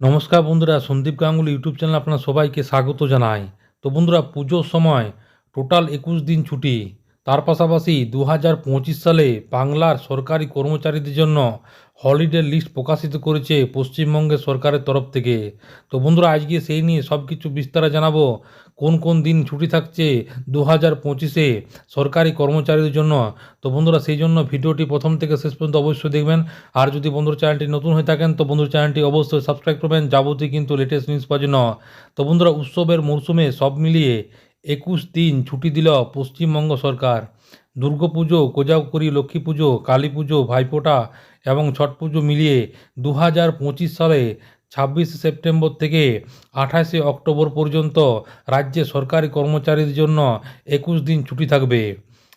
নমস্কার বন্ধুরা, Sandeep Ganguly YouTube channel আপনার সবাইকে স্বাগত জানাই। তো বন্ধুরা, পুজোর সময় টোটাল একুশ দিন ছুটি। তার পাশাপাশি দু হাজার পঁচিশ সালে বাংলার সরকারি কর্মচারীদের জন্য হলিডে লিস্ট প্রকাশিত করেছে পশ্চিমবঙ্গের সরকারের তরফ থেকে। তো বন্ধুরা, আজকে সেই নিয়ে সব কিছু বিস্তারে জানাব। কোন কোন দিন ছুটি থাকছে দু হাজার পঁচিশে সরকারি কর্মচারীদের জন্য। তো বন্ধুরা, সেই জন্য ভিডিওটি প্রথম থেকে শেষ পর্যন্ত অবশ্যই দেখবেন। আর যদি বন্ধুর চ্যানেলটি নতুন হয়ে থাকেন, তো বন্ধুর চ্যানেলটি অবশ্যই সাবস্ক্রাইব করবেন। যাবতীয় কিন্তু লেটেস্ট নিউজ পাওয়ার জন্য। তো বন্ধুরা, উৎসবের মরশুমে সব মিলিয়ে একুশ দিন ছুটি দিল পশ্চিমবঙ্গ সরকার। দুর্গাপুজো কোজাগরি, লক্ষ্মী পুজো, কালী পুজো, ভাইফোঁটা এবং ছট পুজো মিলিয়ে দু হাজার পঁচিশ সালে ছাব্বিশে সেপ্টেম্বর থেকে আঠাশে অক্টোবর পর্যন্ত রাজ্যে সরকারি কর্মচারীর জন্য একুশ দিন ছুটি থাকবে।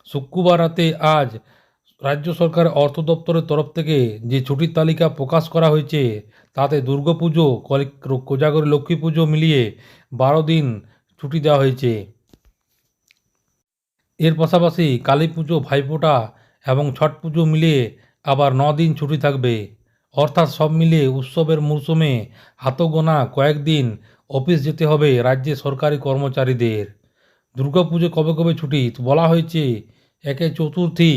শুক্রবার রাতে আজ রাজ্য সরকার অর্থ দপ্তরের তরফ থেকে যে ছুটির তালিকা প্রকাশ করা হয়েছে, তাতে দুর্গাপুজো কোজাগরী, লক্ষ্মী পুজো মিলিয়ে বারো দিন ছুটি দেওয়া হয়েছে। এর পাশাপাশি কালী পুজো ভাইফোঁটা এবং ছট পুজো মিলিয়ে আবার ন দিন ছুটি থাকবে। অর্থাৎ সব মিলিয়ে উৎসবের মরশুমে হাতগোনা কয়েকদিন অফিস যেতে হবে রাজ্যে সরকারি কর্মচারীদের। দুর্গাপুজো কবে কবে ছুটি? বলা হয়েছে, একে চতুর্থী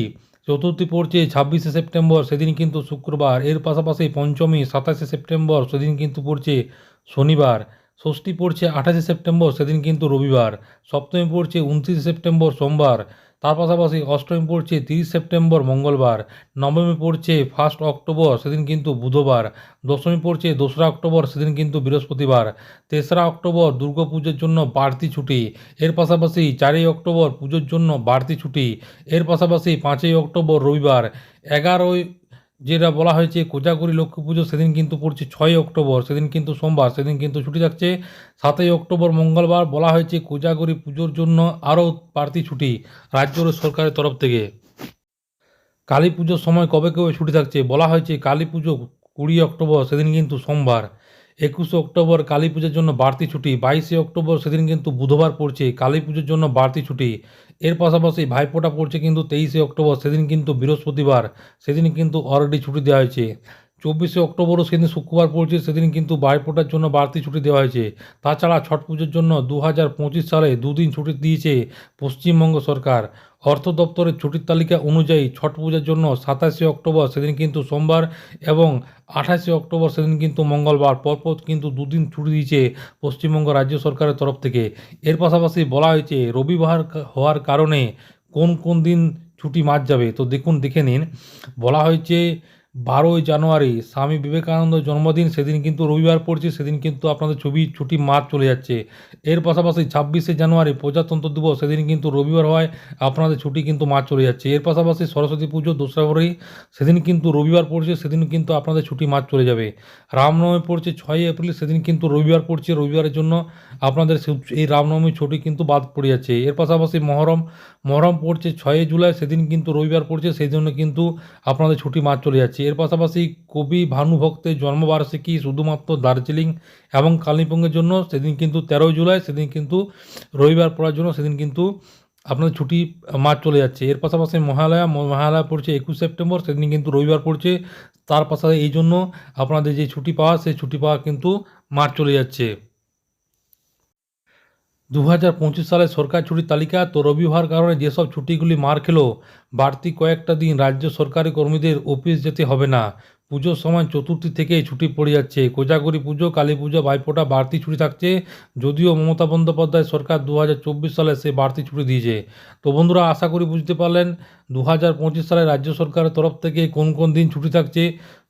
চতুর্থী পড়ছে ছাব্বিশে সেপ্টেম্বর, সেদিন কিন্তু শুক্রবার। এর পাশাপাশি পঞ্চমী, সাতাশে সেপ্টেম্বর, সেদিন কিন্তু পড়ছে শনিবার। ষষ্ঠী পড়ছে আঠাশে সেপ্টেম্বর, সেদিন কিন্তু রবিবার। সপ্তমী পড়ছে উনত্রিশে সেপ্টেম্বর, সোমবার। তার পাশাপাশি অষ্টমী পড়ছে তিরিশ সেপ্টেম্বর, মঙ্গলবার। নবমী পড়ছে ফার্স্ট অক্টোবর, সেদিন কিন্তু বুধবার। দশমী পড়ছে দোসরা অক্টোবর, সেদিন কিন্তু বৃহস্পতিবার। তেসরা অক্টোবর, দুর্গাপুজোর জন্য বাড়তি ছুটি। এর পাশাপাশি চারই অক্টোবর, পুজোর জন্য বাড়তি ছুটি। এর পাশাপাশি পাঁচই অক্টোবর, রবিবার। এগারোই যেটা বলা হয়েছে কোজাগরি লক্ষ্মী পুজো সেদিন কিন্তু পড়ছে ছয় অক্টোবর, সেদিন কিন্তু সোমবার, সেদিন কিন্তু ছুটি থাকছে সাতই অক্টোবর মঙ্গলবার। বলা হয়েছে কোজাগরি পুজোর জন্য আরও বাড়তি ছুটি রাজ্য সরকারের তরফ থেকে। কালী পুজোর সময় কবে কবে ছুটি থাকছে? বলা হয়েছে কালী পুজো কুড়ি অক্টোবর, সেদিন কিন্তু সোমবার। একুশে অক্টোবর কালী পুজোর জন্য বাড়তি ছুটি, বাইশে অক্টোবর সেদিন কিন্তু বুধবার পড়ছে কালী পুজোর জন্য বাড়তি ছুটি। এর পাশাপাশি ভাইফোঁটা পড়ছে কিন্তু তেইশে অক্টোবর, সেদিন কিন্তু বৃহস্পতিবার, সেদিন কিন্তু অলরেডি ছুটি দেওয়া হয়েছে। চব্বিশে অক্টোবরও সেদিন শুক্রবার পড়ছে, সেদিন কিন্তু ভাইফোঁটার জন্য বাড়তি ছুটি দেওয়া হয়েছে। তাছাড়া ছট পুজোর জন্য দু হাজার পঁচিশ সালে দুদিন ছুটি দিয়েছে পশ্চিমবঙ্গ সরকার। অর্থ দপ্তরের ছুটির তালিকা অনুযায়ী ছট পূজার জন্য সাতাশে অক্টোবর সেদিন কিন্তু সোমবার এবং আঠাশে অক্টোবর সেদিন কিন্তু মঙ্গলবার। পরপর কিন্তু দুদিন ছুটি দিয়েছে পশ্চিমবঙ্গ রাজ্য সরকারের তরফ থেকে। এর পাশাপাশি বলা হয়েছে, রবিবার হওয়ার কারণে কোন কোন দিন ছুটি মার যাবে? তো দেখুন, দেখে নিন। বলা হয়েছে বারোই জানুয়ারি স্বামী বিবেকানন্দ জন্মদিন, সেদিন কিন্তু রবিবার পড়ছে, সেদিন কিন্তু আপনাদের ছবি ছুটি মার্চ চলে যাচ্ছে। এর পাশাপাশি ছাব্বিশে জানুয়ারি প্রজাতন্ত্র দিবস, সেদিন কিন্তু রবিবার হয়, আপনাদের ছুটি কিন্তু মার্চ চলে যাচ্ছে। এর পাশাপাশি সরস্বতী পুজো, দোসরা ফেব্রুয়ারি, সেদিন কিন্তু রবিবার পড়ছে, সেদিন কিন্তু আপনাদের ছুটি মার্চ চলে যাবে। রামনবমী পড়ছে ছয়ই এপ্রিল, সেদিন কিন্তু রবিবার পড়ছে, রবিবারের জন্য আপনাদের এই রামনবমী ছুটি কিন্তু বাদ পড়ে যাচ্ছে। এর পাশাপাশি মহরম মহরম পড়ছে ছয়ই জুলাই, সেদিন কিন্তু রবিবার পড়ছে, সেই জন্য কিন্তু আপনাদের ছুটি মার্চ চলে যাচ্ছে। এর পাশাপাশি কবি ভানুভক্তের জন্মবার্ষিকী শুধুমাত্র দার্জিলিং এবং কালিম্পংয়ের জন্য, সেদিন কিন্তু তেরোই জুলাই, সেদিন কিন্তু রবিবার পড়ার জন্য, সেদিন কিন্তু আপনাদের ছুটি মার্চ চলে যাচ্ছে। এর পাশাপাশি মহালয়া মহালয়া পড়ছে একুশ সেপ্টেম্বর, সেদিন কিন্তু রবিবার পড়ছে। তার পাশাপাশি এই জন্য আপনাদের যে ছুটি পাওয়া, সেই ছুটি পাওয়া কিন্তু মার্চ চলে যাচ্ছে। দু হাজার পঁচিশ সালে সরকার ছুটির তালিকা তো রবি হওয়ার কারণে যেসব ছুটিগুলি মার খেলো, বাড়তি কয়েকটা দিন রাজ্য সরকারি কর্মীদের অফিস যেতে হবে না। পুজোর সময় চতুর্থী থেকেই ছুটি পড়ে যাচ্ছে। কোজাগরি পুজো, কালী পুজো ভাইফোঁটা বাড়তি ছুটি থাকছে, যদিও মমতা বন্দ্যোপাধ্যায় সরকার দু হাজার চব্বিশ সালে সে বাড়তি ছুটি দিয়েছে। তো বন্ধুরা, আশা করি বুঝতে পারলেন দু হাজার পঁচিশ সালে রাজ্য সরকারের তরফ থেকে কোন কোন দিন ছুটি থাকছে।